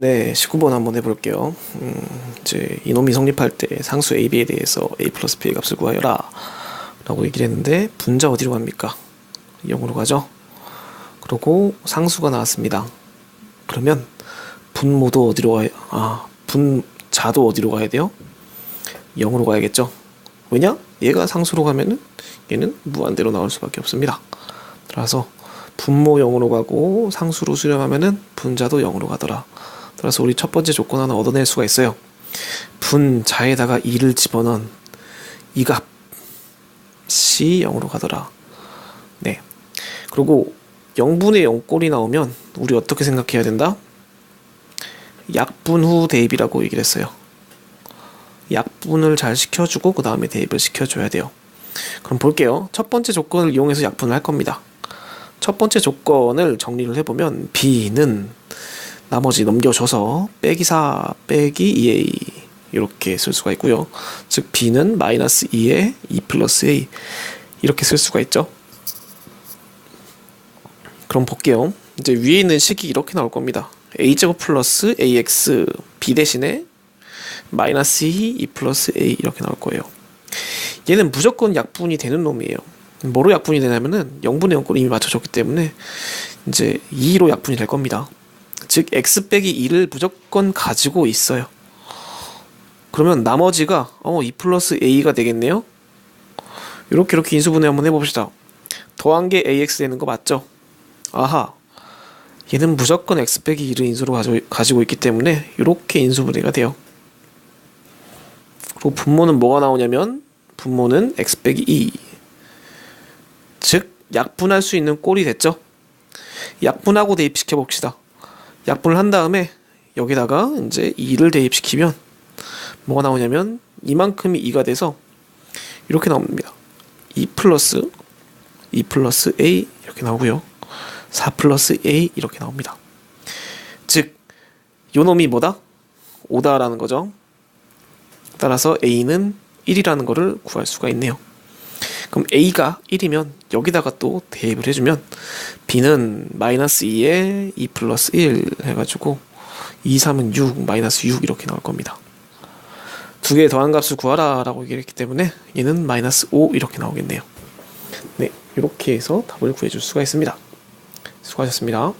네, 19번 한번 해볼게요. 음, 이제 이놈이 성립할 때 상수 AB에 대해서 A 플러스 B의 값을 구하여라 라고 얘기를 했는데 분자 어디로 갑니까? 0으로 가죠? 그리고 상수가 나왔습니다. 그러면 분모도 어디로 가야, 아, 분자도 어디로 가야 돼요? 0으로 가야겠죠? 왜냐? 얘가 상수로 가면은 얘는 무한대로 나올 수밖에 없습니다. 따라서 분모 0으로 가고 상수로 수렴하면은 분자도 0으로 가더라. 따라서 우리 첫 번째 조건 하나 얻어낼 수가 있어요. 분자에다가 2를 집어넣은 이 값이 0으로 가더라. 네. 그리고 0분의 0꼴이 나오면 우리 어떻게 생각해야 된다? 약분 후 대입이라고 얘기를 했어요. 약분을 잘 시켜주고 그 다음에 대입을 시켜줘야 돼요. 그럼 볼게요. 첫 번째 조건을 이용해서 약분을 할 겁니다. 첫 번째 조건을 정리를 해보면 b는 나머지 넘겨줘서 빼기 4 빼기 2a 이렇게 쓸 수가 있고요. 즉 b는 마이너스 2에 2 플러스 a 이렇게 쓸 수가 있죠. 그럼 볼게요. 이제 위에 있는 식이 이렇게 나올 겁니다. a제곱 플러스 ax b 대신에 마이너스 2, 2 플러스 a 이렇게 나올 거예요. 얘는 무조건 약분이 되는 놈이에요. 뭐로 약분이 되냐면은 0분의 0꼴 이미 맞춰줬기 때문에 이제 2로 약분이 될 겁니다. 즉 x 빼기 2를 무조건 가지고 있어요. 그러면 나머지가 어, 2 플러스 a가 되겠네요. 이렇게 이렇게 인수분해 한번 해봅시다. 더한 게 ax 되는 거 맞죠? 아하. 얘는 무조건 x 빼기 2를 인수로 가지고, 가지고 있기 때문에 이렇게 인수분해가 돼요. 그리고 분모는 뭐가 나오냐면 분모는 x 빼기 2. 즉 약분할 수 있는 꼴이 됐죠. 약분하고 대입시켜 봅시다. 약분을 한 다음에 여기다가 이제 2를 대입시키면 뭐가 나오냐면 이만큼이 2가 돼서 이렇게 나옵니다. 2 플러스 2 플러스 a 이렇게 나오고요. 4 플러스 a 이렇게 나옵니다. 즉 요 놈이 뭐다? 5다라는 거죠. 따라서 a는 1이라는 거를 구할 수가 있네요. 그럼 a가 1이면 여기다가 또 대입을 해주면 b는 마이너스 2에 2 플러스 1 해가지고 2, 3은 6, 마이너스 6 이렇게 나올 겁니다. 두 개의 더한 값을 구하라 라고 얘기했기 때문에 얘는 마이너스 5 이렇게 나오겠네요. 네, 이렇게 해서 답을 구해줄 수가 있습니다. 수고하셨습니다.